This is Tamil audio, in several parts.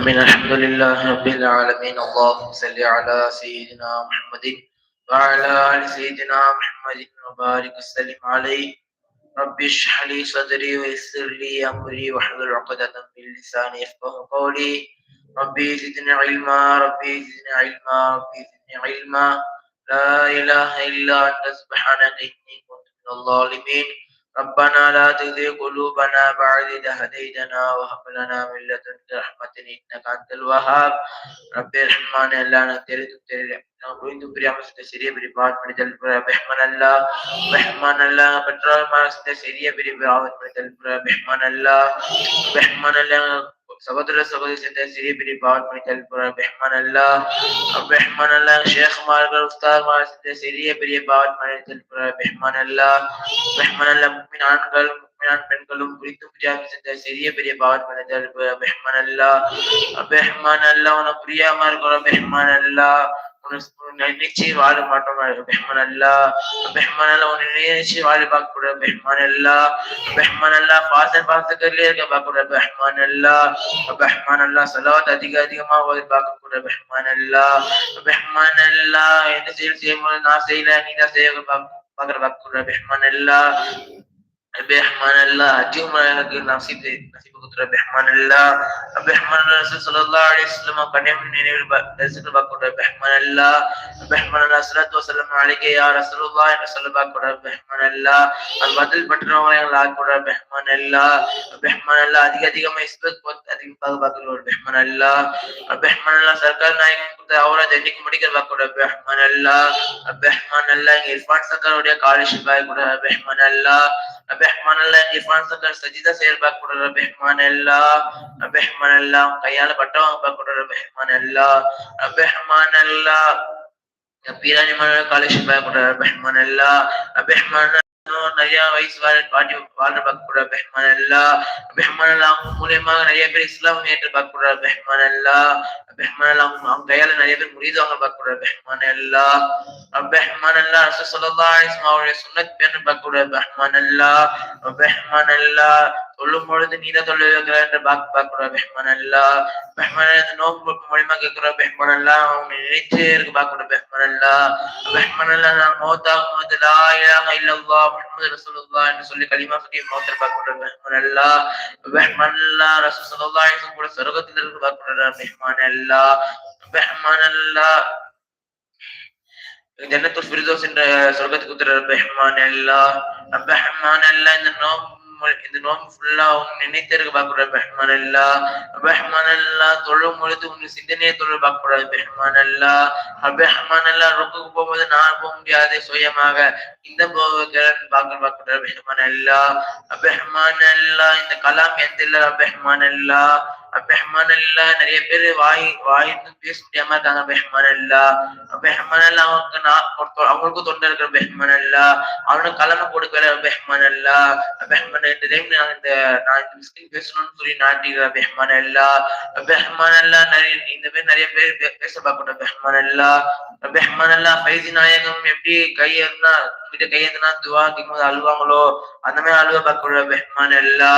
من الحمد لله رب العالمين. اللهم صل على سيدنا محمد وعلى آل سيدنا محمد وبارك وسلم عليه. رب اشرح لي صدري ويسر لي أمري واحلل عقدة من لساني يفقه قولي. ربي زدني علما ربي زدني علما ربي زدني علما لا إله إلا أنت سبحانك إني كنت من الظالمين ربنا لا تزغ قلوبنا بعد إذ هديتنا وهب لنا من لدنك رحمة إنك أنت الوهاب رب ارحمنا எல்லாம் நான் தெரிந்து தெரியும் நான் புரிந்து புரியாமல் செஞ்ச சிறிய பெரிய பாவமணிதல் பெஹ்மன் அல்லா பெஹ்மான் அல்லா பெற்றோர் செஞ்ச சிறிய பெரிய பாவமணிதல் பெஹ்மான் அல்லா பெஹ்மான் அல்லா சகோதர சகோதரி சேர்ந்த சிறிய பெரிய பாவமணிதல் பெஹ்மான் அல்லா பெஹ்மான் அல்லா ஷேக்மார்கள் மார்கள் சேர்ந்த சிறிய பெரிய பாவமணிதல் பெஹ்மான் அல்லா பெஹ்மான் அல்லா முக்மின் ஆண்கள் முக்மினான் பெண்களும் குறித்து புரியாமல் சென்ற சிறிய பெரிய பாவமணிதல் பெஹ்மான் அல்லா பெஹ்மான் அல்லா உனக்கு புரியாம இருக்கிற பெஹ்மான் அல்லா நினைச்சு வாழ மாட்டோம். பெஹ்மான் அல்லா பெஹ்மான் அல்லா உன்னை நினைச்சு வாழ பார்க்க கூட பெஹ்மான் அல்லா பெஹ்மான் அல்லா பாச பாசக்கர்லயே இருக்க பார்க்க கூட பெஹ்மான் அல்லா பெஹ்மான் அல்லா சலாவத் அதிக அதிகமா ஓதி பார்க்க கூட பெஹ்மான் அல்லா பெஹ்மான் அல்லா எந்த செயல் செய்யும்போது நான் செய்யல நீ தான் செய்ய பார்க்க பார்க்கற பார்க்க கூட பெஹ்மான் அல்லா بحمان الله أجيهم لك نصيب نصيب قدرة بحمان الله بحمان الرسول صلى الله عليه وسلم قدم من رزق بقدرة بحمان الله بحمان الله صلى الله وسلم عليك يا رسول الله صلى الله بقدرة بحمان الله البدل பற்றவங்களை எல்லாம் கூட பெஹ்மான் அல்லா பெஹ்மான் அல்லா அதிக அதிகமா இஸ்பத் அதிகமாக பார்க்கிறோம் பெஹ்மான் அல்லா பெஹ்மான் அல்லா சர்க்கார் நாயகம் கொடுத்த அவரை ஜென்னிக்கு முடிக்கிற பார்க்கூட பெஹ்மான் அல்லா பெஹ்மான் அல்லா இங்க இர்ஃபான் சர்க்காருடைய காலேஜ் பாய் கூட பெஹ்மான் அல்லா பெஹ்மான் அல்லா இர்ஃபான் சங்கர் சஜிதா செயல் கூட பெஹ்மான் அல்லா பெஹ்மான் அல்லா கையால பட்டவங்க பார்க்கூட பெஹ்மான் அல்லா பெஹ்மான் அல்லா பீராணி மன்னர் காலேஜ் பார்க்கூட பெஹ்மான் அல்லா பெஹ்மான் நிறைய வயசு வாழ பாட்டி வாழ்ற பார்க்கக்கூட பெஹ்மான் அல்லா. பெஹ்மான் அல்லா அவங்க மூலியமாக நிறைய பேர் இஸ்லாம் ஏற்று பார்க்கக்கூட பெஹ்மான் அல்லா. பெஹ்மான் அல்லா அவங்க அவங்க கையால நிறைய பேர் முடியுதவங்க பார்க்கக்கூட பெஹ்மான் அல்லா. பெஹ்மான் அல்லா ரசூல் ஸல்லல்லாஹு அவருடைய சுன்னத் பேர் பார்க்கக்கூட பெஹ்மான் அல்லா. பெஹ்மான் அல்லா சொல்லும் பொழுது நீதான் தொழில் என்று பார்க்க பாக்குற பெஹ்மான் அல்லா. பெஹ்மான் நோக்கு மூலியமா கேட்கிற பெஹ்மான் அல்லா. அவங்க நினைச்சே இருக்கு பாக்குற பெஹ்மான் அல்லா. பெஹ்மான் அல்லா நான் மௌத்தாகும் போது லா இலாஹ இல்லல்லாஹ் முஹம்மது ரசூலுல்லாஹ் என்று சொல்லி கலிமா சொல்லி மௌத்தர் பாக்குற பெஹ்மான் அல்லா பெஹ்மான் அல்லா ரசூல் ஸல்லல்லாஹு கூட சொர்க்கத்தில் இருக்கு பாக்குற பெஹ்மான் அல்லா. பெஹ்மான் அல்லா ஜன்னத்துல் ஃபிர்தௌஸ் என்ற சொர்க்கத்துக்கு உத்தர பெஹ்மான் அல்லா. பெஹ்மான் அல்லா இந்த நோக்கு இந்த நோம்பு ஃபுல்லா உன் நினைத்திருக்க பார்க்கிற பெஹ்மான் அல்லா பெஹ்மான் அல்லா தொழும் பொழுது உங்க சிந்தனையை தொழில் பார்க்கக்கூடாது. பெஹ்மான் அல்லா பெஹ்மான் அல்லா ரொக்குக்கு போகும்போது நான் போக முடியாது சுயமாக. இந்த போகிறேன் பார்க்க பார்க்கிற பெஹ்மான் அல்லா பெஹ்மான் அல்லா இந்த கலாம் எந்த இல்ல பெஹ்மான் அல்லா பெஹ்மான் அல்லா நிறைய பேர் வாய் வாய் பேச முடியாம இருக்காங்க. பெஹ்மான் அல்லா பெஹ்மான் அல்லா அவனுக்கு நான் அவங்களுக்கும் தொண்டை இருக்கிற பெஹ்மான் அல்லா அவனுக்கு கலமை கொடுக்கல பெஹ்மான் அல்லா பெஹ்மான் இந்த டைம் நான் இந்த நான் இந்த மிஸ்கின் பேசணும்னு சொல்லி நாட்டிக்கிற பெஹ்மான் அல்லா பெஹ்மான் அல்லா நிறைய இந்த மாதிரி நிறைய பேர் பேச பார்க்கணும் பெஹ்மான் அல்லா பெஹ்மான் அல்லா பைசி நாயகம் எப்படி கையேறினா கிட்ட கையேந்தினா துவா கேட்கும்போது அழுவாங்களோ அந்த மாதிரி அழுவ பார்க்கக்கூடாது பெஹ்மான் அல்லா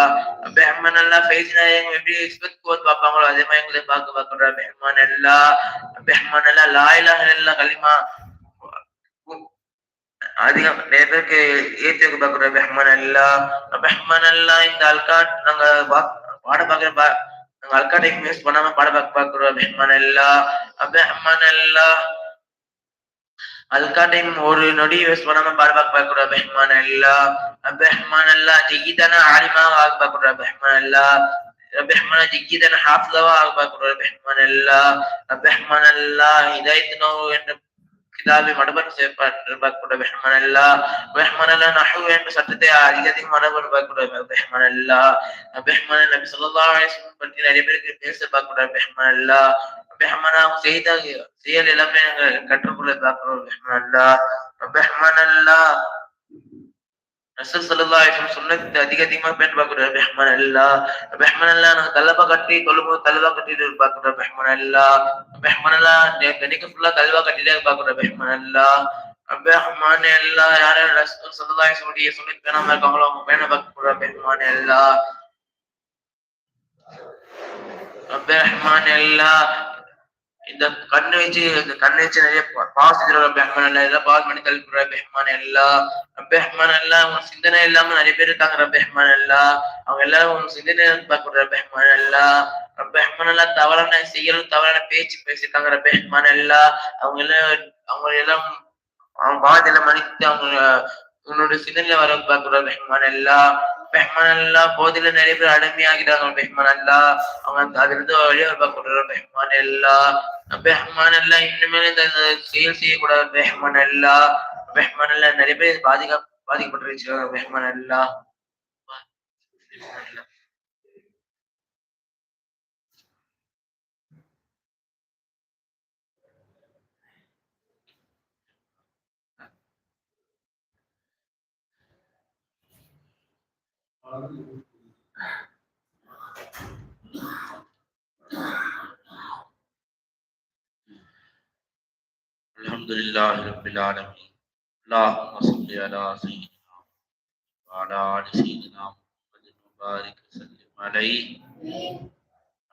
பெஹ்மான் அல்லா பேசினா எங்க எப்படி இஸ்பத் கோத் பார்ப்பாங்களோ அதே மாதிரி எங்களை பார்க்க பார்க்கக்கூடாது பெஹ்மான் அல்லா பெஹ்மான் அல்லா லாயிலா எல்லாம் களிமா அதிகம் நிறைய பேருக்கு ஏற்றி வைக்க பார்க்குற பெஹ்மான் அல்லா பெஹ்மான் அல்லா இந்த அல்காட் நாங்க பாட பார்க்குற பா நாங்க அல்காட் டைம் பண்ணாம பாட பார்க்க பார்க்குறோம் பெஹ்மான் அல்லா பெஹ்மான் அல்லா அல்கா டைம் ஒரு நொடி வேஸ்ட் பண்ணாம பாட பார்க்க பார்க்குறோம் பெஹ்மான் அல்லா பெஹ்மான் அல்லா ஜெயிதான ஆலிமாக ஆக பார்க்குறோம் பெஹ்மான் அல்லா பெஹ்மான ஜெயிதான ஹாஃபிதாவா ஆக பார்க்குறோம் பெஹ்மான் அல்லா பெஹ்மான் அல்லா இதாயத்து நோ என்ற பிதாவை மடபன் செய்யப்பட்ட பெஹ்மான் அல்லா பெஹ்மான் நஹு என்ற சட்டத்தை அதிக அதிகமான மடபன் பார்க்கக்கூட பெஹ்மான் நபி சொல்லா பற்றி நிறைய பேருக்கு பேச பார்க்கக்கூட பெஹ்மான் அல்லா அவங்க செய்த செயல் எல்லாமே நாங்கள் கற்றுக்கொள்ள பார்க்கிறோம் பெஹ்மான் அல்லா பெஹ்மான் அல்லா ரசூல் ஸல்லல்லாஹு அலைஹி வஸல்லம் சொன்னது அதிக அதிகமா பேன் பார்க்கிறோம் ரஹ்மான் அல்லா ரஹ்மான் அல்லா நாங்க தலபா கட்டி தொழும்போது தலபா கட்டிட்டு பாக்குறோம் ரஹ்மான் அல்லா ரஹ்மான் அல்லா கணிக்கு ஃபுல்லா தலபா கட்டிட்டே பாக்குறோம் ரஹ்மான் அல்லா ரஹ்மான் அல்லாஹ் யாரும் ரசூல் ஸல்லல்லாஹு அலைஹி வஸல்லம் சுன்னத் பேனாம இருக்காங்களோ அவங்க பேன பார்க்கிறோம் ரஹ்மான் அல்லாஹ் ரஹ்மான் அல்லாஹ் இந்த கண்ணு வச்சு இந்த கண்ணு வச்சு நிறைய பாஸ் ரஹ்மான் எல்லாம் எல்லாம் பாஸ் பண்ணி தள்ளுற பெஹ்மான் அல்லா ரஹ்மான் அல்லா அவங்க சிந்தனை இல்லாம நிறைய பேர் இருக்காங்க பெஹ்மான் அல்லா அவங்க எல்லாரும் அவங்க சிந்தனை பார்க்குற பெஹ்மான் அல்லா ரஹ்மான் எல்லாம் தவறான செய்யணும் தவறான பேச்சு பேசியிருக்காங்க பெஹ்மான் அல்லா அவங்க எல்லாம் அவங்க எல்லாம் அவங்க பாவத்தில மன்னித்து அவங்க உன்னோட சிந்தனையில வர பார்க்குற பெஹ்மான் அல்லா ரஹ்மான் அல்லா போதில நிறைய பேர் அடிமையாகிறாங்க ரஹ்மான் அல்லா அவங்க அதுல இருந்து வழியா பார்க்குற பெஹ்மான் அல்லா பெஹ்மான் அல்லா இனிமேல் இந்த செயல் செய்யக்கூடாது. ரஹ்மான் அல்லா ரஹ்மான் அல்லா நிறைய பேர் பாதிக்க பாதிக்கப்பட்டு வச்சிருக்காங்க ரஹ்மான் அல்லா الحمد لله رب العالمين. اللهم صل على سيدنا وعلى ال سيدنا محمد المبارك سلم عليه.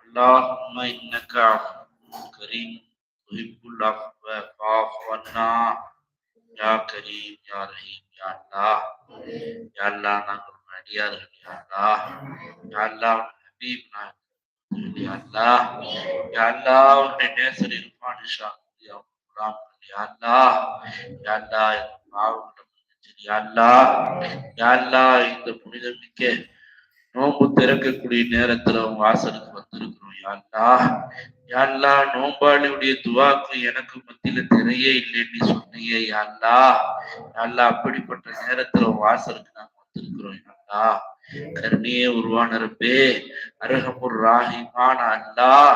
اللهم انك عفو كريم تحب العفو فاعف عنا. يا كريم، يا رحيم، يا الله. يا الله نغفر அடியார்கள் யாரா அல்லாஹ் யா அல்லாஹ் உன் ஹபீப் நாங்கள் யா அல்லாஹ் உன்னுடைய நேசர் இருப்பான் இஷா யா குலாம் யா யாரா யாரா இந்த புனிதமிக்க நோம்பு திறக்கக்கூடிய நேரத்துல உன் வாசலுக்கு வந்திருக்கிறோம் யாரா அல்லாஹ் நோம்பாளியுடைய துவாக்கு எனக்கு மத்தியில திரையே இல்லைன்னு சொன்னீங்க யா அல்லாஹ் அப்படிப்பட்ட நேரத்துல வாசலுக்கு நாங்க காத்திருக்கிறோம் அல்லா அல்லாஹ் கருணையே உருவான ரப்பே அரகமுர் ராஹிமான அல்லாஹ்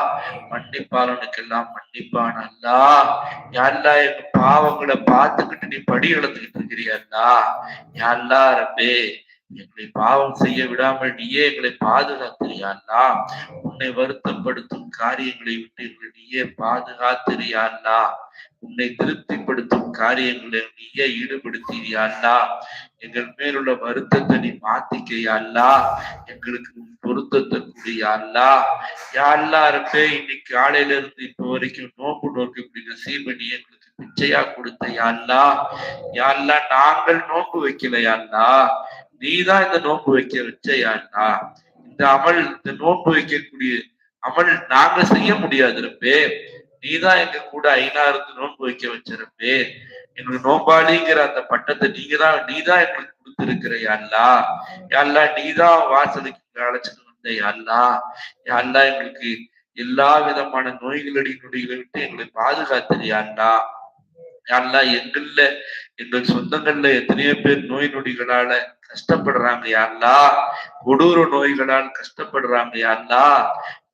மன்னிப்பான அல்லாஹ் யா எங்க பாவங்களை பார்த்துக்கிட்டு நீ படி இழந்துகிட்டு இருக்கிறியா அல்லாஹ் யா ரப்பே எங்களை பாவம் செய்ய விடாமல் நீயே எங்களை பாதுகாத்திரியா உன்னை வருத்தப்படுத்தும் காரியங்களை விட்டு எங்களை நீயே பாதுகாத்திரியா உன்னை திருப்திப்படுத்தும் காரியங்களை நீயே ஈடுபடுத்தியா எங்கள் மேலுள்ள வருத்தத்தை நீ மாத்திக்கையா எங்களுக்கு உன் பொருத்தத்தை கூடியா அல்லாஹ் யா இன்னைக்கு காலையில இருந்து இப்ப வரைக்கும் நோம்பு நோக்கி இப்படி நசீப நீ எங்களுக்கு பிச்சையா கொடுத்த யா யாழ்லா யா நாங்கள் நோன்பு வைக்கல நீதான் இந்த நோன்பு வைக்க வச்ச இந்த அமல் இந்த நோன்பு வைக்கக்கூடிய அமல் நாங்க செய்ய முடியாது இருப்பே நீதான் எங்க கூட ஐநா இருந்து நோன்பு வைக்க வச்சிருப்பே. எங்களுக்கு நோம்பாளிங்கிற அந்த பட்டத்தை நீங்க தான் நீதான் எங்களுக்கு கொடுத்திருக்கிற யாழ்லா யாழ்லா நீதான் வாசலுக்கு அழைச்சிட்டு வந்த யாழ்லா யாழ்லா எங்களுக்கு எல்லா விதமான நோய்களடி நொடிகளை விட்டு எங்களை பாதுகாத்தது யாழ்லா யாழ்லா எங்கள்ல எங்கள் சொந்தங்கள்ல எத்தனையோ பேர் நோய் நொடிகளால கஷ்டப்படுறாங்க யாழ்லா கொடூர நோய்களால் கஷ்டப்படுறாங்க யாழ்லா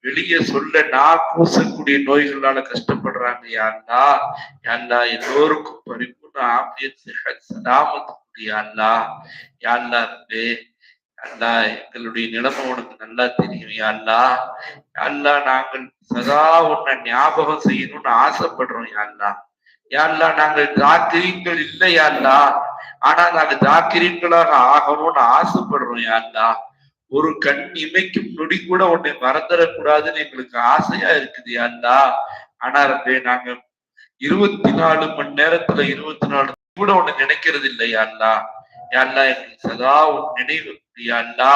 வெளியே சொல்ல நான் கூசக்கூடிய நோய்களால கஷ்டப்படுறாங்க யாழ்லா யாழ்லா எல்லோருக்கும் பரிபூர்ண ஆபியத் சலாமத்துக்குரிய அல்லா யாழ்லா இருந்து அல்லா எங்களுடைய நிலைமை உனக்கு நல்லா தெரியும் யாழ்லா யாழ்லா நாங்கள் சதா உன்னை ஞாபகம் செய்யணும்னு ஆசைப்படுறோம் யாழ்லா யாழ்லா நாங்கள் தாக்கிரீங்கள் இல்லை யாழ்லா ஆனா நாங்கள் தாக்கிரீங்களாக ஆகணும்னு ஆசைப்படுறோம் யாழ்லா ஒரு கண் இமைக்கும் நொடி கூட உன்னை மறந்துடக்கூடாதுன்னு எங்களுக்கு ஆசையா இருக்குது யாழ்லா ஆனா ரப்பே நாங்க இருபத்தி நாலு மணி நேரத்துல இருபத்தி நாலு கூட உன்னை நினைக்கிறது இல்லை யாழ்லா யாழ்லா எங்களுக்கு சதா உன் நினைவு யாழ்லா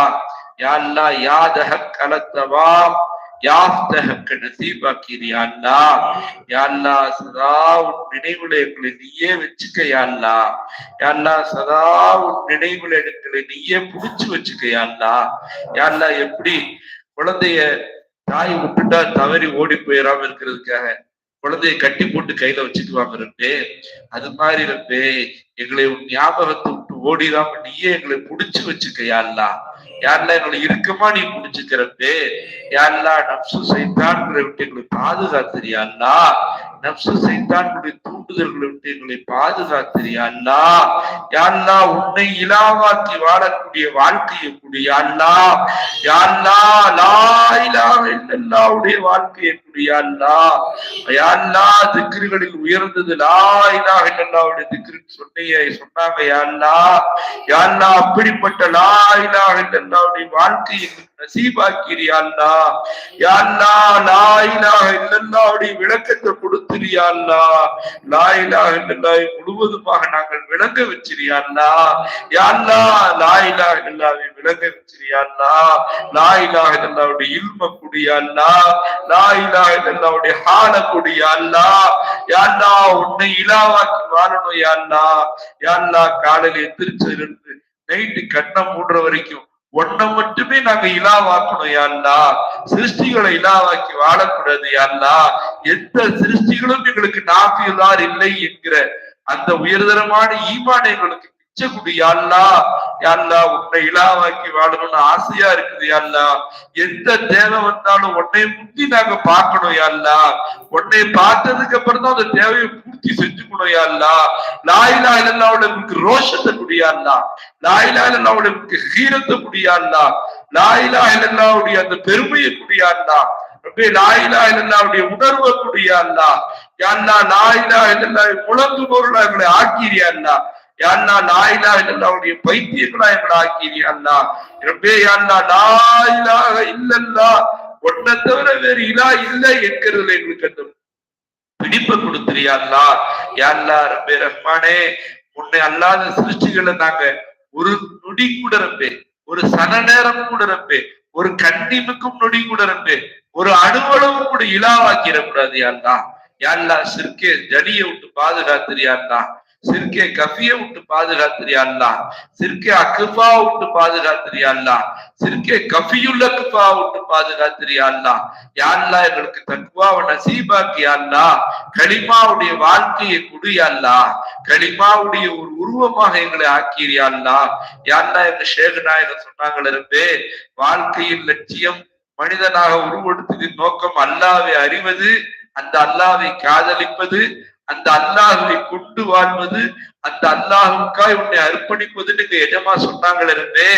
யாழ்லா யாதக கலத்தவா? யாஸ்தகக்கு நசீபாக்கிரி யாழ்லா யாழ்லா சதா உன் நினைவுல எங்களை நீயே வச்சுக்க யாழ்லா யாழ்லா சதா உன் நினைவுல எங்களை நீயே புடிச்சு வச்சுக்க யாழ்லா யாழ்லா எப்படி குழந்தைய தாய் விட்டுட்டா தவறி ஓடி போயிடாம இருக்கிறதுக்காக குழந்தைய கட்டி போட்டு கையில வச்சுக்குவாங்க இருப்பே. அது மாதிரி இருப்பே. எங்களை உன் ஞாபகத்தை விட்டு ஓடிடாம நீயே எங்களை புடிச்சு வச்சுக்க யாழ்லா யாரெல்லாம் என்னோட இறுக்கமா நீ புடிச்சுக்கிறப்பே யாரெல்லாம் நப்சு சைத்தான்களை விட்டு எங்களை பாதுகாத்துறியாள்லா நப்சு சைத்தானுடைய தூண்டுதல்களை விட்டு எங்களை பாதுகாத்திரியா யாரெல்லாம் உன்னை இலாவாக்கி வாழக்கூடிய வாழ்க்கையை கூடிய அல்லா? யாரெல்லாம் லாயிலாக இல்லல்லாவுடைய வாழ்க்கையை திக்ருகளில் உயர்ந்தது. லாயிலாக இல்லல்லாவுடைய திக்ரு சொன்னைய சொன்னாங்க யாழ்லா யாழ்லா அப்படிப்பட்ட லாயிலாக இல்லல்லாவுடைய வாழ்க்கையை நசீபாக்கிறியாள்லா யாழ்லா லாயிலாக இல்லல்லாவுடைய விளக்கத்தை கொடுத்திரியா அல்லா லாயிலாக இல்லல்லாவை முழுவதுமாக நாங்கள் விளங்க வச்சிரியா அல்லா யாழ்லா லாயிலாக இல்லாவை விளங்க வச்சிரியா அல்லா லாயிலாக இல்லல்லாவுடைய இல்ம குடியாள்லா அல்லா லாயிலாக இல்லல்லாவுடைய ஹால குடியா அல்லா யாழ்லா உன்னை இலாவாக்கி வாழணும் யாழ்லா யாழ்லா காலையில எந்திரிச்சதிலிருந்து நைட்டு கண்ணை மூடுற வரைக்கும் ஒன்ன மட்டுமே நாங்க இலாவாக்கணும் யாழ்லா சிருஷ்டிகளை இலாவாக்கி வாழக்கூடாது யாழ்லா எந்த சிருஷ்டிகளும் எங்களுக்கு நாபியுள்ளார் இல்லை என்கிற அந்த உயர்தரமான ஈமான் எங்களுக்கு மிச்சக்குடி யாழ்லா யாழ்லா உன்னை இலாவாக்கி வாழணும்னு ஆசையா இருக்குது யாழ்லா எந்த தேவை வந்தாலும் உன்னை முந்தி நாங்க பார்க்கணும் யாழ்லா உன்னை பார்த்ததுக்கு அப்புறம் தான் அந்த தேவையை பூர்த்தி செஞ்சுக்கணும் யாழ்லா லாயிலா இல்லல்லாவுடைய ரோஷத்தை குடியாள்லா லாயிலா இல்லல்லாவுடைய ஹீரத்தை குடியாள்லா லாயிலா இல்லாவுடைய அந்த பெருமையை குடியாள்லா அப்படியே லாயிலா இல்லல்லாவுடைய உணர்வை குடியாள்லா யாழ்லா லாயிலா இல்லல்லா முழங்கு பொருளா எங்களை ஆக்கிரியாள்லா யாழ்லா லாயிலா இல்லல்லாவுடைய பைத்தியங்களா எங்களை ஆக்கிரியாள்லா ரப்பே யாழ்லா லாயிலாக இல்லல்லா ஒன்னை தவிர வேறு இலா இல்லை என்கிறதுல எங்களுக்கு அந்த பிடிப்பை கொடுத்துறியாள்லா யாழ்லா ரப்பே ரஹ்மானே உன்னை அல்லாத சிருஷ்டிகளை நாங்க ஒரு நொடி கூட ரப்பே ஒரு சன நேரம் கூட ரப்பே ஒரு கண்டிப்புக்கும் நொடி கூட ரப்பே ஒரு அணுவளவு கூட இலாவாக்கிடக்கூடாது யாழ்லா யாருலா சிற்கே ஜடியை விட்டு பாதுகாத்துறியாள்லா சிற்கே கஃபிய விட்டு அல்லாஹ் சிற்கே அக்குபா விட்டு பாதுகாத்துறியாள்லா சிற்கே கஃபியுள்ள குபா விட்டு அல்லாஹ் யாழ்லா எங்களுக்கு தக்குவாவை நசீபாக்கியாள்லா களிமாவுடைய வாழ்க்கையை குடியாள்லா களிமாவுடைய ஒரு உருவமாக எங்களை ஆக்கிறியாள்லா யாழ்லா எங்க சேகநாயகர் சொன்னாங்களே இருப்பே வாழ்க்கையின் லட்சியம் மனிதனாக உருவெடுத்ததின் நோக்கம் அல்லாவை அறிவது அந்த அல்லாவை காதலிப்பது அந்த அல்லாஹுவை கொண்டு வாழ்வது அந்த அல்லாஹுக்காய் உன்னை அர்ப்பணிப்பதுன்னு எங்க எஜமா சொன்னாங்களே இருந்தே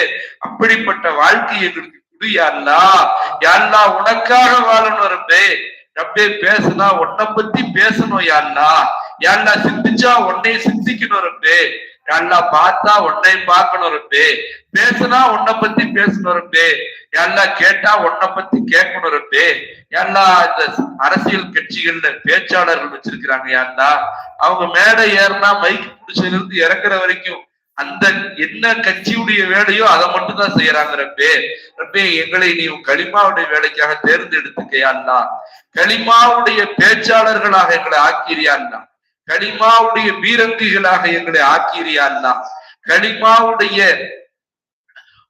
அப்படிப்பட்ட வாழ்க்கை எங்களுக்கு குடியாள்லா யாழ்லா உனக்காக வாழணும் இருப்பே ரப்பே பேசினா உன்னை பத்தி பேசணும் யாழ்லா யாழ்லா சிந்திச்சா உன்னை சிந்திக்கணும் ரப்பே யாழ்லா பார்த்தா உன்னை பார்க்கணும் ரப்பே பேசுனா உன்னை பத்தி பேசணும் ரப்பே எல்லாம் கேட்டா உன்னை பத்தி கேட்கணும் ரப்பே எல்லா இந்த அரசியல் கட்சிகள்ல பேச்சாளர்கள் வச்சிருக்கிறாங்க யாருந்தா அவங்க மேடை ஏறினா மைக் பிடிச்சதுல இருந்து இறக்குற வரைக்கும் அந்த என்ன கட்சியுடைய வேலையோ அதை மட்டும் தான் செய்யறாங்க ரப்பே ரப்பே எங்களை நீ களிமாவுடைய வேலைக்காக தேர்ந்தெடுத்துக்கையாள்லா களிமாவுடைய பேச்சாளர்களாக எங்களை ஆக்கிரியாள்லா களிமாவுடைய பீரங்கிகளாக எங்களை ஆக்கிரியாள்லா களிமாவுடைய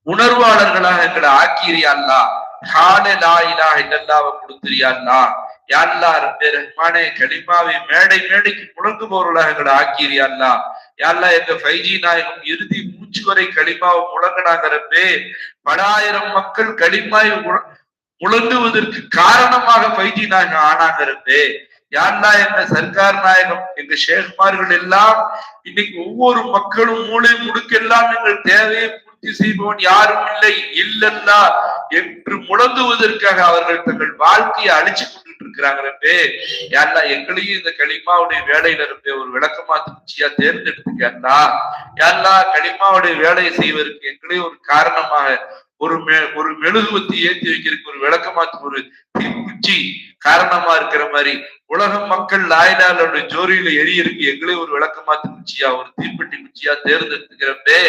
உணர்வாளர்களாக எங்களை ஆக்கிரியாள்லா கால லாயிலா இல்லல்லாவை கொடுத்துறியாள்லா யாழ்லா ரப்பே ரஹ்மானே கலிமாவை மேடை மேடைக்கு முழங்குபவர்களாக எங்களை ஆக்கிரியாள்லா யாழ்லா எங்க ஃபைஜி நாயகம் இறுதி மூச்சு வரை களிமாவை முழங்கினாங்கிறப்பே பலாயிரம் மக்கள் களிமாவை முழங்குவதற்கு காரணமாக ஃபைஜி நாயகம் ஆனாங்கிறப்பே யாருன்னா எங்க சர்க்கார் நாயகம் எங்க ஷேக்மார்கள் எல்லாம் இன்னைக்கு ஒவ்வொரு மக்களும் மூளை முடுக்கெல்லாம் எங்கள் தேவையை செய்பவன் யாரும் இல்லை இல்லல்லா என்று முழங்குவதற்காக அவர்கள் தங்கள் வாழ்க்கையை அழிச்சு கொண்டுட்டு இருக்கிறாங்கிறப்பே யாருன்னா எங்களையும் இந்த களிமாவுடைய வேலையில இருந்து ஒரு விளக்கமா திருச்சியா தேர்ந்தெடுத்துக்கா யாருன்னா களிமாவுடைய வேலையை செய்வதற்கு எங்களையும் ஒரு காரணமாக ஒரு மெ ஒரு மெழுகுவத்தி ஏற்றி வைக்கிறதுக்கு ஒரு விளக்கமாத்து ஒரு தீக்குச்சி காரணமா இருக்கிற மாதிரி உலக மக்கள் லாயிலாலுடைய ஜோரியில எரியருக்கு. எங்களே ஒரு விளக்கமாத்து குச்சியா ஒரு தீப்பெட்டி குச்சியா தேர்ந்தெடுத்துக்கிறப்பே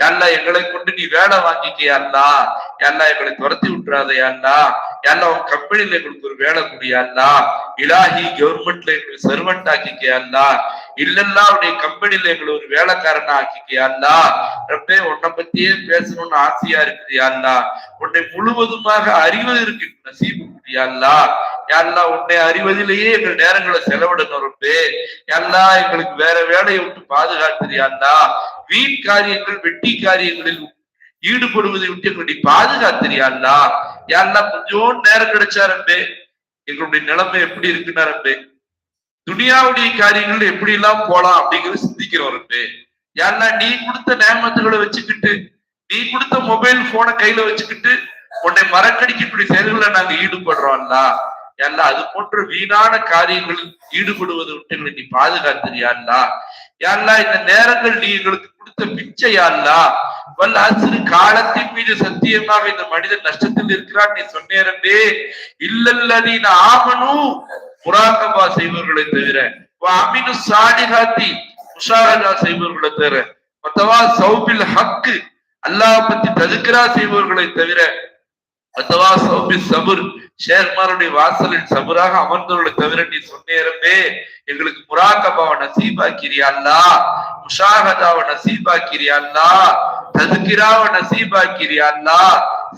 யாழ்லா எங்களை கொண்டு நீ வேலை வாங்கிக்கையாள்லா யாழ்லா. எங்களை துரத்தி விட்டுறாத யாழ்லா. யாழ்லா உன் கம்பெனியில எங்களுக்கு ஒரு வேலை முடியாள்லா இலாஹி கவர்மெண்ட்ல எங்களுக்கு சர்வெண்ட் ஆக்கிக்கையாள்லா இல்லல்லா உடைய கம்பெனில எங்களை ஒரு வேலைக்காரனா ஆக்கிக்கையாள்லா ரப்பே உன்னை பத்தியே பேசணும்னு ஆசையா இருக்குது யாழ்லா. உன்னை முழுவதுமாக அறிவு இருக்கு. நசீபு முடியாள்லா யாழ்லா உன்னை அறிவதிலேயே எங்கள் நேரங்களை செலவிடணும் ரப்பே. யாழ்லா எங்களுக்கு வேற வேலையை விட்டு பாதுகாத்துறியாள்லா வீண் காரியங்கள் வெட்டி காரியங்களில் ஈடுபடுவதை விட்டு எங்களுடைய பாதுகாத்திரியாண்டா யாழ்லா கொஞ்சோண்டு நேரம் கிடைச்சா எங்களுடைய நிலைமை எப்படி இருக்குன்னா ரப்பே துனியாவுடைய காரியங்கள் எப்படி எல்லாம் போலாம் அப்படிங்கறத சிந்திக்கிறோம் ரப்பே. யாருன்னா நீ கொடுத்த நேமத்துகளை வச்சுக்கிட்டு நீ கொடுத்த மொபைல் போனை கையில வச்சுக்கிட்டு உன்னை மறக்கடிக்கக்கூடிய செயல்களை நாங்க ஈடுபடுறோம்ல. எல்லாம் அது போன்ற வீணான காரியங்களில் ஈடுபடுவது விட்டு எங்களை நீ பாதுகாத்திரியாள்லா யாழ்லா இந்த நேரங்கள் நீ எங்களுக்கு கொடுத்த பிச்சையாள்லா வல்ல சிறு காலத்தின் மீது சத்தியமாக இந்த மனிதன் நஷ்டத்தில் இருக்கிறான் நீ சொன்னேரம்பே இல்லல்லதி ஆமனும் முராகபா செய்பவர்களை தவிர அமினு சாடிகாத்தி முஷாரகா செய்பவர்களை தவிர மத்தவா சௌபில் ஹக்கு அல்லாஹ் பத்தி ததுக்கிறா செய்பவர்களை தவிர சபுர். ஷேர்மாருடைய வாசலில் சபுராக அமர்ந்தவர்களை தவிர நீ சொன்னேரமே எங்களுக்கு முராகபாவை நசீபாக்கிறியல்லா முஷாகதாவை நசீபாக்கிறியா அல்லா? ததுக்கிராவை நசீபாக்கிறியா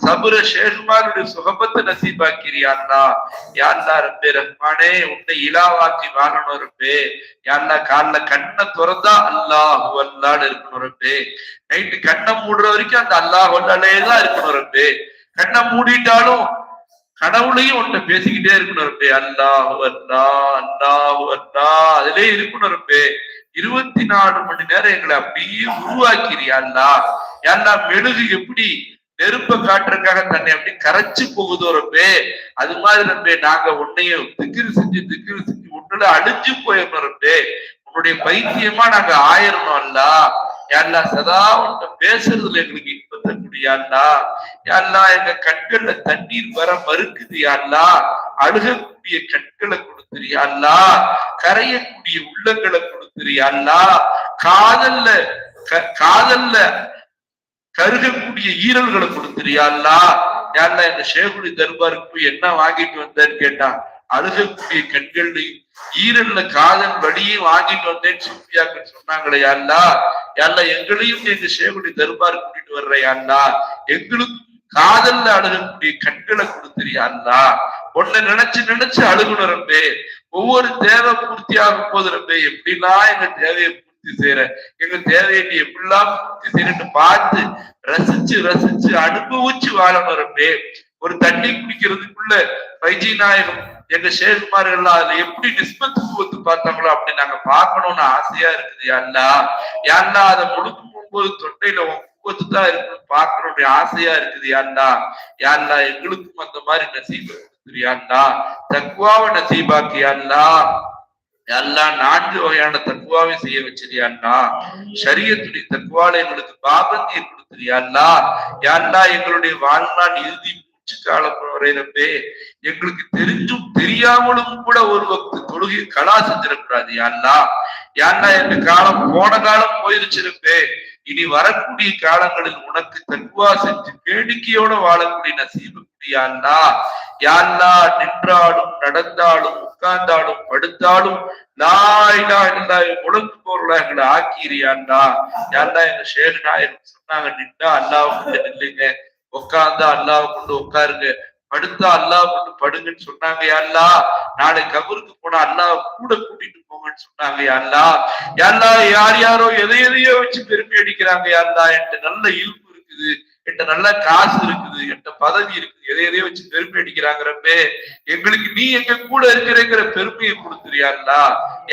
சபுர ஷேகுமாருடைய சுகபத்தை நசீபாக்கிறியா அல்லா? யாருலா ரப்பே ரஹ்மானே உன்னை இலாவாக்கி வாழணும் ரப்பே. யாருலா காலைல கண்ணை திறந்தா அல்லாஹ் அல்லான்னு இருக்கணும் ரப்பே. நைட்டு கண்ணை மூடுற வரைக்கும் அந்த அல்லாஹ் அல்லாலே தான் இருக்கணும் ரப்பே. கண்ணை மூடிட்டாலும் கடவுளையும் உன்ட்ட பேசிக்கிட்டே இருக்கணும் இருப்பே அல்லாஹ் அல்லா அண்ணா அல்லா அதிலே இருக்கணும் இருப்பே இருபத்தி நாலு மணி நேரம் எங்களை அப்படியே உருவாக்கிறியா அல்லா ஏன்னா மெழுகு எப்படி நெருப்ப காட்டுறதுக்காக தன்னை அப்படி கரைச்சு போகுதோ ரப்பே. அது மாதிரி ரப்பே நாங்க உன்னையும் திக்கிரு செஞ்சு திக்கிரு செஞ்சு உன்னுல அழிஞ்சு போயிடணும் ரப்பே. உன்னுடைய பைத்தியமா நாங்க ஆயிரணும் அல்லா ஏன்னா சதா உன்கிட்ட பேசுறதுல எங்களுக்கு இருக்குது முடியாதா யாருலா எங்க கண்கள்ல தண்ணீர் வர மறுக்குது யாருலா அழுகக்கூடிய கண்களை கொடுத்துறியாள்லா கரையக்கூடிய உள்ளங்களை கொடுத்துறியாள்லா காதல்ல காதல்ல கருகக்கூடிய ஈரல்களை கொடுத்துறியாள்லா யாருலா இந்த சேகுடி தர்பாருக்கு என்ன வாங்கிட்டு வந்தேன்னு கேட்டான் அழுகக்கூடிய கண்கள்லையும் ஈரல்ல காதல் வழியும் வாங்கிட்டு வந்தேன்னு சூப்பியாக்கள் சொன்னாங்களே யாருலா யாருல எங்களையும் எங்க ஷேகுடி தர்பார் கொண்டு வர்றையாண்டா எங்களுக்கு காதல்ல அழுகக்கூடிய கண்களை கொடுத்துறியாண்டா உன்னை நினைச்சு நினைச்சு அழுகணும் ரம்பே. ஒவ்வொரு தேவை பூர்த்தி ஆகும் போது ரம்பே எப்படிலாம் எங்க தேவையை பூர்த்தி செய்யற எங்க தேவையை நீ எப்படிலாம் பூர்த்தி செய்யறன்னு பார்த்து ரசிச்சு ரசிச்சு அனுபவிச்சு வாழணும் ரம்பே. ஒரு தண்ணி குடிக்கிறதுக்குள்ள வைஜி நாயகம் எங்க ஷேகுமார்கள் அதுல எப்படி நிஸ்பத்து ஒத்து பார்த்தாங்களோ அப்படி நாங்க பார்க்கணும்னு ஆசையா இருக்குது யாண்டா யாண்டா அதை முழுக்கும் போகும்போது தொண்டையில தான் இருக்குன்னு பார்க்கணுடைய ஆசையா இருக்குது. யாண்டா யாண்டா எங்களுக்கும் அந்த மாதிரி நசீபு யாண்டா தக்குவாவை நசீபாக்கு யாண்டா எல்லாம் நான்கு வகையான தக்குவாவை செய்ய வச்சிருயாண்டா சரியத்துடைய தக்குவால எங்களுக்கு பாபத்தியை கொடுத்துறியாண்டா யாண்டா எங்களுடைய வாழ்நாள் இறுதி மூச்சு காலம் வரையிறப்பே எங்களுக்கு தெரிஞ்சும் தெரியாமலும் கூட ஒரு வக்து தொழுகை கலா செஞ்சிடக்கூடாது யாண்டா யாண்டா எங்க காலம் போன காலம் போயிருச்சிருப்பே இனி வரக்கூடிய காலங்களில் உனக்கு தக்குவா செஞ்சு வேடிக்கையோட வாழக்கூடிய நசீபக்கூடியாண்டா யாருலா நின்றாலும் நடந்தாலும் உட்கார்ந்தாலும் படுத்தாலும் லாயிலா இல்லா முழங்கு போர்ல எங்களை ஆக்கிறியாண்டா யாருலா எங்க ஷேக் நாயகம் சொன்னாங்க நின்றா அல்லாவை கொண்டு நில்லுங்க. உட்கார்ந்தா அல்லாவை கொண்டு உட்காருங்க. படுத்தா அல்லா கொண்டு படுங்கன்னு சொன்னாங்க யாருலா நாளை கபருக்கு போனா அல்லாஹ் கூட கூட்டிட்டு போங்கன்னு சொன்னாங்க யாருலா யாருலா யார் யாரோ எதை எதையோ வச்சு பெருமை அடிக்கிறாங்க யாருலா என்கிட்ட நல்ல இல்பு இருக்குது என்கிட்ட நல்ல காசு இருக்குது என்கிட்ட பதவி இருக்குது எதை எதையோ வச்சு பெருமை அடிக்கிறாங்கிறப்பே எங்களுக்கு நீ எங்க கூட இருக்கிறேங்கிற பெருமையை கொடுத்துறியாள்லா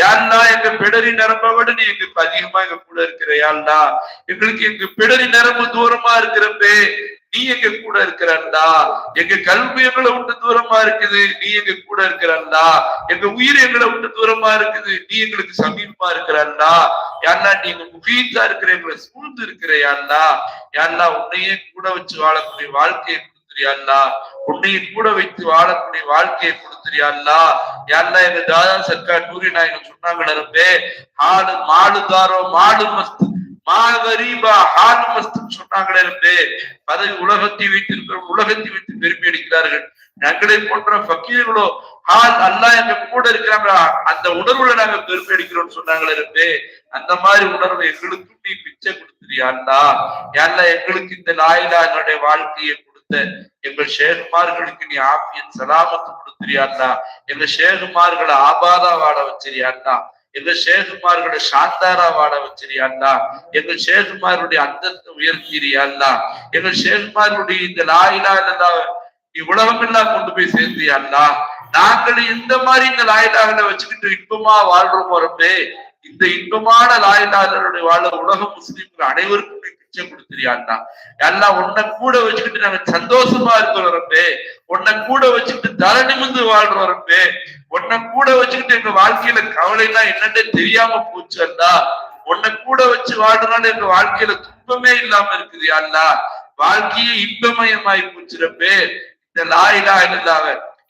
யாருலா எங்க பிடரி நரம்ப விட நீ எங்களுக்கு அதிகமா எங்க கூட இருக்கிற யாருலா எங்களுக்கு எங்க பிடரி நரம்பு தூரமா இருக்கிறப்பே நீ எங்க கூட இருக்கிறண்டா எங்க கல்வி எங்களை விட்டு தூரமா இருக்குது. நீ எங்க கூட இருக்கிறண்டா எங்க உயிர் எங்களை விட்டு தூரமா இருக்குது. நீ எங்களுக்கு சமீபமா இருக்கிறண்டா யாருன்னா நீங்க முகீந்தா இருக்கிற எங்களை சூழ்ந்து இருக்கிற ஏன்னா உன்னையே கூட வச்சு வாழக்கூடிய வாழ்க்கையை கொடுத்துறியாண்டா உன்னையும் கூட வைத்து வாழக்கூடிய வாழ்க்கையை கொடுத்துறியாண்டா ஏன்னா எங்க தாதா சர்க்கார் நான் எங்க சொன்னாங்களா இருப்பேன் ஆடு மாடு மஸ்து. மாகரீபா ஹால் மஸ்து. சொன்னாங்களே பதவி உலகத்தை வைத்திருக்கிறோம் உலகத்தை வைத்து பெருமை அடிக்கிறார்கள் எங்களை போன்ற பக்கீர்களோ ஹால் அல்லா எங்க கூட இருக்கிறாங்க அந்த உணர்வுல நாங்க பெருமை அடிக்கிறோம்னு சொன்னாங்களே இருந்து அந்த மாதிரி உணர்வு எங்களுக்கும் நீ பிச்சை கொடுத்துறியாண்டா யாருல எங்களுக்கு இந்த லாயிலா எங்களுடைய வாழ்க்கையை கொடுத்த எங்கள் ஷேகுமார்களுக்கு நீ ஆப்பியன் சலாமத்து கொடுத்துறியாண்டா எங்க ஷேகுமார்களை ஆபாதா வாட வச்சிருயாண்டா எங்க ஷேகுமார்களை சாந்தாரா வாழ வச்சிருயாண்டா? எங்க ஷேகுமாருடைய அந்தத்தை உயர்த்திரியாண்டா? எங்க ஷேகுமாருடைய இந்த லாயிலா இல்லா உலகம் எல்லாம் கொண்டு போய் சேர்த்தியாண்டா? நாங்கள் இந்த மாதிரி இந்த லாயிலாகல வச்சுக்கிட்டு இன்பமா வாழ்றோம் வரப்பே இந்த இன்பமான லாயிலாளருடைய வாழ உலக முஸ்லிம்கள் அனைவருக்கும் பிச்சை கொடுத்துறியாண்டா எல்லாம் உன்னை கூட வச்சுக்கிட்டு நாங்க சந்தோஷமா இருக்கிறோம் ரப்பே. உன்னை கூட வச்சுக்கிட்டு தலை நிமிந்து வாழ்றோம் ரப்பே. உன்னை கூட வச்சுக்கிட்டு எங்க வாழ்க்கையில கவலைன்னா என்னன்னே தெரியாம போச்சுடா உன்னை கூட வச்சு வாழ்றனால எங்க வாழ்க்கையில துன்பமே இல்லாம இருக்குது அல்லா. வாழ்க்கையே இன்பமயமாய் போச்சுறப்பே இந்த லாயிலா இல்லாத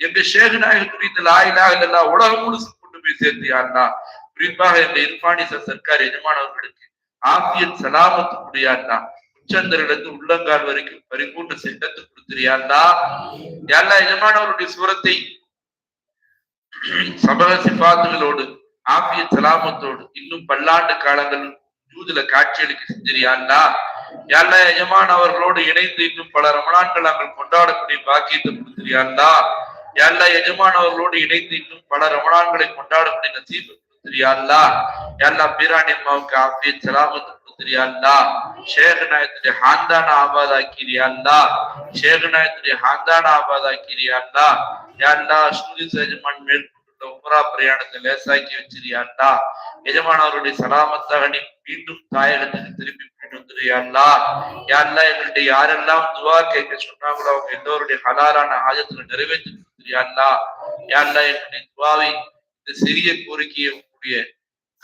எங்க சேகநாயகத்துக்கு இந்த லாயிலா இல்லா உலகம் முழுசு கொண்டு போய் சேர்த்தியாண்டா குறிப்பாக எங்க இர்பானி சர்க்கார் எஜமானவர்களுக்கு ஆபியத் சலாமத்து முடியாண்டா உச்சந்தரிலிருந்து உள்ளங்கால் வரைக்கும் பரிபூர்ண செல்லத்து கொடுத்துறியாண்டா எல்லா எஜமானவருடைய சுரத்தை சபக சிபாத்துகளோடு ஆபிய சலாமத்தோடு இன்னும் பல்லாண்டு காலங்கள் ஜூதுல காட்சியளிக்க செஞ்சிரியாண்டா எல்லா எஜமான் அவர்களோடு இணைந்து இன்னும் பல ரமணான்கள் நாங்கள் கொண்டாடக்கூடிய பாக்கியத்தை கொடுத்துறியாண்டா எல்லா எஜமான் அவர்களோடு இணைந்து இன்னும் பல ரமணான்களை கொண்டாடக்கூடிய நசீபு கொடுத்துறியாண்டா எல்லா பீராணி அம்மாவுக்கு ஆபிய சலாமத்து கொடுத்துறியாண்டா ஷேக் நாயத்துடைய ஹாந்தான ஆபாதாக்கிறியாண்டா ஷேக் நாயத்துடைய ஹாந்தான ஆபாதாக்கிறியாண்டா யாருடா ஸ்ருதி சஜமான் மேற்கொண்டுள்ள உமரா பிரயாணத்தை லேசாக்கி வச்சிருயாண்டா எஜமான் அவருடைய சலாமத்தாக நீ மீண்டும் தாயகத்துக்கு திருப்பி யாருலா யாரெல்லாம் துவா கேட்க சொன்னாங்களோ அவங்க எல்லோருடைய ஹலாலான ஆஜத்துல நிறைவேற்றி கொடுத்துருயாண்டா யாருலா என்னுடைய துவாவை இந்த சிறிய கோரிக்கையை இருக்கக்கூடிய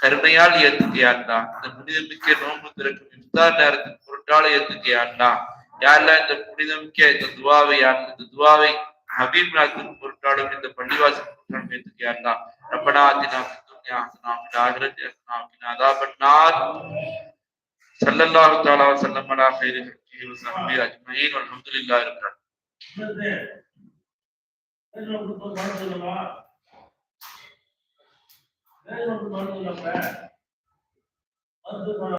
கருணையால் ஏத்துக்கையாண்டா இந்த புனிதமிக்க நோன்பு திறக்கும் இஃப்தார் நேரத்தின் பொருட்டால ஏத்துக்கையாண்டா யாரெல்லாம் இந்த புனிதமிக்க இந்த துவாவை இந்த துவாவை ஹபீப் நாத்தின் பொருட்டாலும் இந்த பள்ளிவாசல் பொருட்டாலும் ஏத்துக்கையாண்டா ரப்பனா தினா சல்லல்லாஹு தாலா சல்லமடா ஹைரி அஜ்மயின் அலமதுல்லா இருக்கிறார் மேல் நோக்கி மருந்து